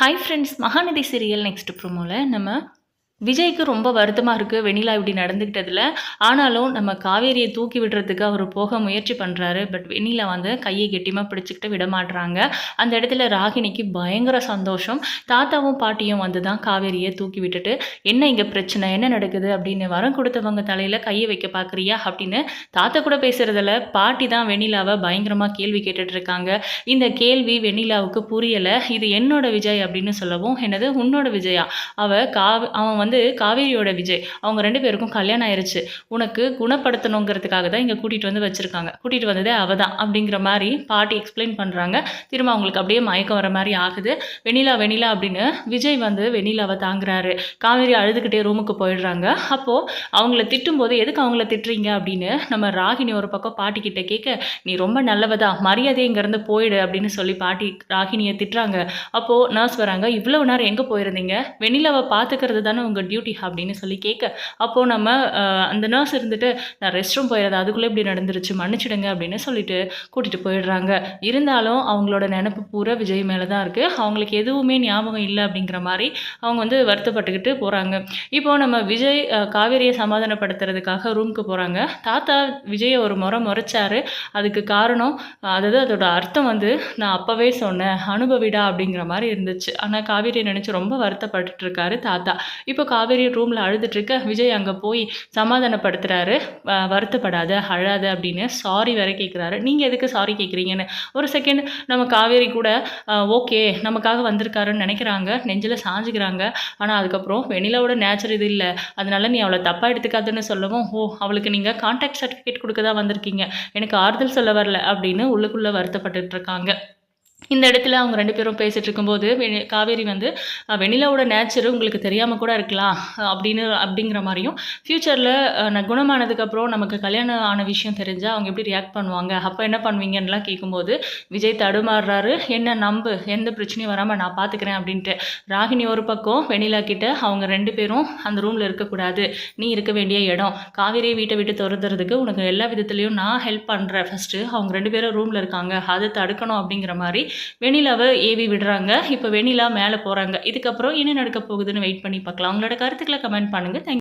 Hi friends Mahanadhi serial next ப்ரோமோவில் நம்ம விஜய்க்கு ரொம்ப வருத்தமாக இருக்குது வெண்ணிலா இப்படி நடந்துக்கிட்டதில் ஆனாலும் நம்ம காவேரியை தூக்கி விடுறதுக்கு அவர் போக முயற்சி பண்ணுறாரு பட் வெண்ணிலா வந்து கையை கெட்டியமாக பிடிச்சிக்கிட்டு விடமாட்றாங்க. அந்த இடத்துல ராகினிக்கு பயங்கர சந்தோஷம். தாத்தாவும் பாட்டியும் வந்து தான் காவேரியை தூக்கி விட்டுட்டு என்ன இங்கே பிரச்சனை? என்ன நடக்குது? அப்படின்னு வரம் கொடுத்தவங்க தலையில் கையை வைக்க பார்க்குறியா அப்படின்னு தாத்தா கூட பேசுகிறதில் பாட்டி தான் வெண்ணிலாவை பயங்கரமாக கேள்வி கேட்டுட்ருக்காங்க இந்த கேள்வி வெண்ணிலாவுக்கு புரியலை. இது என்னோட விஜய் அப்படின்னு சொல்லவும் என்னது உன்னோட விஜயா? அவள் கா அவன் வந்து வந்து காவேரியோட விஜய் அவங்க ரெண்டு பேருக்கும் கல்யாணம் ஆயிருச்சு. உனக்கு குணப்படுத்தணுங்கிறதுக்காக தான் இங்கே கூட்டிகிட்டு வந்து வச்சுருக்காங்க. கூட்டிகிட்டு வந்ததே அவ தான் அப்படிங்கிற மாதிரி பாட்டி எக்ஸ்பிளைன் பண்ணுறாங்க திரும்ப அவங்களுக்கு அப்படியே மயக்கம் வர மாதிரி ஆகுது. வெண்ணிலா வெண்ணிலா அப்படின்னு விஜய் வந்து வெண்ணிலாவை தாங்குறாரு. காவேரி அழுதுகிட்டே ரூமுக்கு போயிடுறாங்க. அப்போது அவங்கள திட்டும்போது எதுக்கு அவங்கள திட்டுறீங்க அப்படின்னு நம்ம ராகினி ஒரு பக்கம் பாட்டி கிட்ட கேட்க நீ ரொம்ப நல்லவதா? மரியாதை இங்கேருந்து போயிடு அப்படின்னு சொல்லி பாட்டி ராகினியை திட்டுறாங்க. அப்போது நர்ஸ் வராங்க. இவ்வளோ நேரம் எங்கே போயிருந்தீங்க? வெண்ணிலாவை பார்த்துக்கிறது தானே உங்கள் டியூட்டி அப்படின்னு சொல்லி கேட்க அப்போது நம்ம அந்த நர்ஸ் இருந்துட்டு நான் ரெஸ்ட் ரூம் போயிடுறது அதுக்குள்ளே இப்படி நடந்துருச்சு மன்னிச்சிடுங்க அப்படின்னு சொல்லிட்டு கூட்டிகிட்டு போயிடுறாங்க. இருந்தாலும் அவங்களோட நினப்பு பூரா விஜய் மேலே தான் இருக்குது அவங்களுக்கு எதுவுமே ஞாபகம் இல்லை அப்படிங்கிற மாதிரி அவங்க வந்து வருத்தப்பட்டுக்கிட்டு போகிறாங்க இப்போ நம்ம விஜய் காவேரியை சமாதானப்படுத்துறதுக்காக ரூமுக்கு போகிறாங்க தாத்தா விஜயை ஒரு முறை முறைச்சாரு. அதுக்கு காரணம் அதாவது அதோட அர்த்தம் வந்து நான் அப்போவே சொன்னேன் அனுபவிடா அப்படிங்கிற மாதிரி இருந்துச்சு. ஆனால் காவேரியை நினச்சி ரொம்ப வருத்தப்பட்டுருக்காரு தாத்தா. இப்போ காவேரி ரூமில் அழுதுட்ருக்க விஜய் அங்கே போய் சமாதானப்படுத்துகிறாரு வருத்தப்படாத அழாத அப்படின்னு சாரி வேற கேட்குறாரு நீங்கள் எதுக்கு சாரி கேட்குறீங்கன்னு ஒரு செகண்ட் நம்ம காவேரி கூட ஓகே நமக்காக வந்திருக்காருன்னு நினைக்கிறாங்க. நெஞ்சில் சாஞ்சுக்கிறாங்க. ஆனால் அதுக்கப்புறம் வெண்ணிலாவோட நேச்சர் இது இல்லை. அதனால நீ அவளை தப்பாக எடுத்துக்காதுன்னு சொல்லவும் ஓ அவளுக்கு நீங்கள் கான்டாக்ட் சர்டிஃபிகேட் கொடுக்க தான் வந்திருக்கீங்க. எனக்கு ஆறுதல் சொல்ல வரல அப்படின்னு உள்ளுக்குள்ளே வருத்தப்பட்டுட்டு இருக்காங்க. இந்த இடத்துல அவங்க ரெண்டு பேரும் பேசிகிட்டு இருக்கும்போது வெ- காவேரி வந்து வெண்ணிலாவோட நேச்சர் உங்களுக்கு தெரியாமல் கூட இருக்கலாம் அப்படின்னு அப்படிங்கிற மாதிரியும் ஃப்யூச்சரில் நான் குணமானதுக்கப்புறம் நமக்கு கல்யாணம் ஆன விஷயம் தெரிஞ்சால் அவங்க எப்படி ரியாக்ட் பண்ணுவாங்க அப்போ என்ன பண்ணுவீங்கன்னுலாம் கேட்கும்போது விஜய் தடுமாறுறாரு என்ன நம்பு எந்த பிரச்சனையும் வராமல் நான் பார்த்துக்கிறேன் அப்படின்ட்டு. ராகினி ஒரு பக்கம் வெண்ணிலா கிட்ட அவங்க ரெண்டு பேரும் அந்த ரூமில் இருக்கக்கூடாது நீ இருக்க வேண்டிய இடம். காவேரியை வீட்டை விட்டு துரத்துறதுக்கு உனக்கு எல்லா விதத்துலேயும் நான் ஹெல்ப் பண்ணுறேன் ஃபஸ்ட்டு அவங்க ரெண்டு பேரும் ரூமில் இருக்காங்க அதை தடுக்கணும் அப்படிங்கிற மாதிரி வெனிலாவை ஏவி விடுறாங்க. இப்போ வெண்ணிலா மேலே போகிறாங்க இதுக்கப்புறம் என்ன நடக்க போகுதுன்னு வெயிட் பண்ணி பார்க்கலாம். உங்களோட கருத்துக்களை கமெண்ட் பண்ணுங்கள் தேங்க்